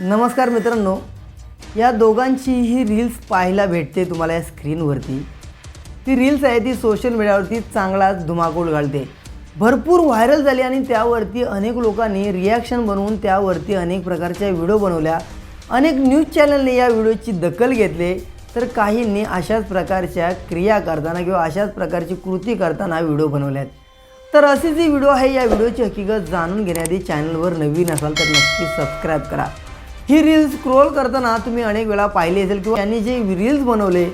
नमस्कार मित्रांनो या दोघांची ही रील्स पाहायला भेटते तुम्हाला या स्क्रीनवरती ती रील्स आहे ती सोशल मीडियावरती चांगलाच धुमाकूळ घालते. भरपूर व्हायरल झाली आणि त्यावरती अनेक लोकांनी रिॲक्शन बनवून त्यावरती अनेक प्रकारच्या व्हिडिओ बनवल्या. अनेक न्यूज चॅनलने या व्हिडिओची दखल घेतली. तर काहींनी अशाच प्रकारच्या क्रिया करताना किंवा अशाच प्रकारची कृती करताना व्हिडिओ बनवल्यात. तर असे जे व्हिडिओ आहे या व्हिडिओची हकीकत जाणून घेण्याआधी चॅनलवर नवीन असाल तर नक्की सबस्क्राईब करा. ही रील्स स्क्रोल करताना तुम्ही अनेक वेळा पाहिली असेल किंवा यांनी जे रील्स बनवले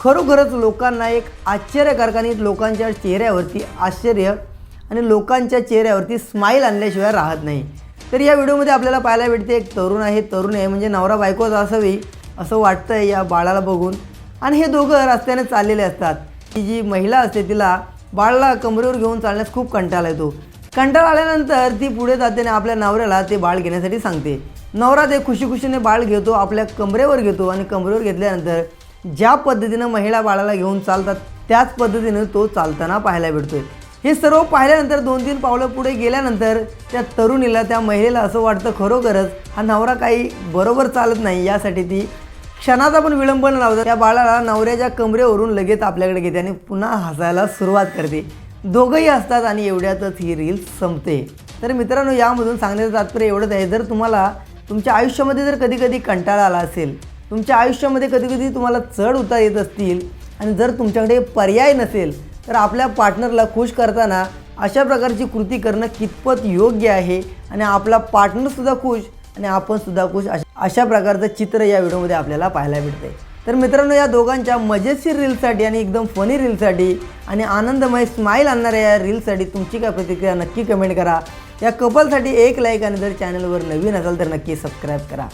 खरोखरच लोकांना एक आश्चर्यकारक आणि लोकांच्या चेहऱ्यावरती आश्चर्य आणि लोकांच्या चेहऱ्यावरती स्माईल आणल्याशिवाय राहत नाही. तर या व्हिडिओमध्ये आपल्याला पाहायला भेटते एक तरुण आहे तरुण आहे म्हणजे नवरा बायकोच असावी असं वाटतं आहे या बाळाला बघून. आणि हे दोघं रस्त्याने चाललेले असतात. ती जी महिला असते तिला बाळाला कमरेवर घेऊन चालण्यास खूप कंटाळा येतो. कंटाळा आल्यानंतर ती पुढे जाते आणि आपल्या नवऱ्याला ते बाळ घेण्यासाठी सांगते. नवरा ते खुशी खुशीने बाळ घेतो आपल्या कमरेवर घेतो आणि कमरेवर घेतल्यानंतर ज्या पद्धतीनं महिला बाळाला घेऊन चालतात त्याच पद्धतीनं तो चालताना पाहायला भेटतोय. हे सर्व पाहिल्यानंतर दोन तीन पावलं पुढे गेल्यानंतर त्या तरुणीला त्या महिलेला असं वाटतं खरोखरच हा नवरा काही बरोबर चालत नाही यासाठी ती क्षणाचा पण विलंब न लावता त्या बाळाला नवऱ्याच्या कमरेवरून लगेच आपल्याकडे घेते आणि पुन्हा हसायला सुरुवात करते. दोघंही असतात आणि एवढ्यातच ही रील संपते. तर मित्रांनो यामधून सांगण्याचं तात्पर्य एवढंच आहे जर तुम्हाला तुमच्या आयुष्यामध्ये जर कधी कधी कंटाळा आला असेल तुमच्या आयुष्यामध्ये कधी कधी तुम्हाला चढ उतार येत असतील आणि जर तुमच्याकडे पर्याय नसेल तर आपल्या पार्टनरला खुश करताना अशा प्रकारची कृती करणं कितपत योग्य आहे आणि आपला पार्टनरसुद्धा खुश आणि आपणसुद्धा खुश अशा अशा प्रकारचं चित्र या व्हिडिओमध्ये आपल्याला पाहायला भेटते तर मित्रांनो या दोघांच्या मजेशीर रीलसाठी आणि एकदम फनी रीलसाठी आणि आनंदमय स्माईल आणणाऱ्या या रीलसाठी तुमची काय प्रतिक्रिया नक्की कमेंट करा. या कपलसाठी एक लाईक आणि जर चॅनलवर नवीन असाल तर नक्की सबस्क्राईब करा.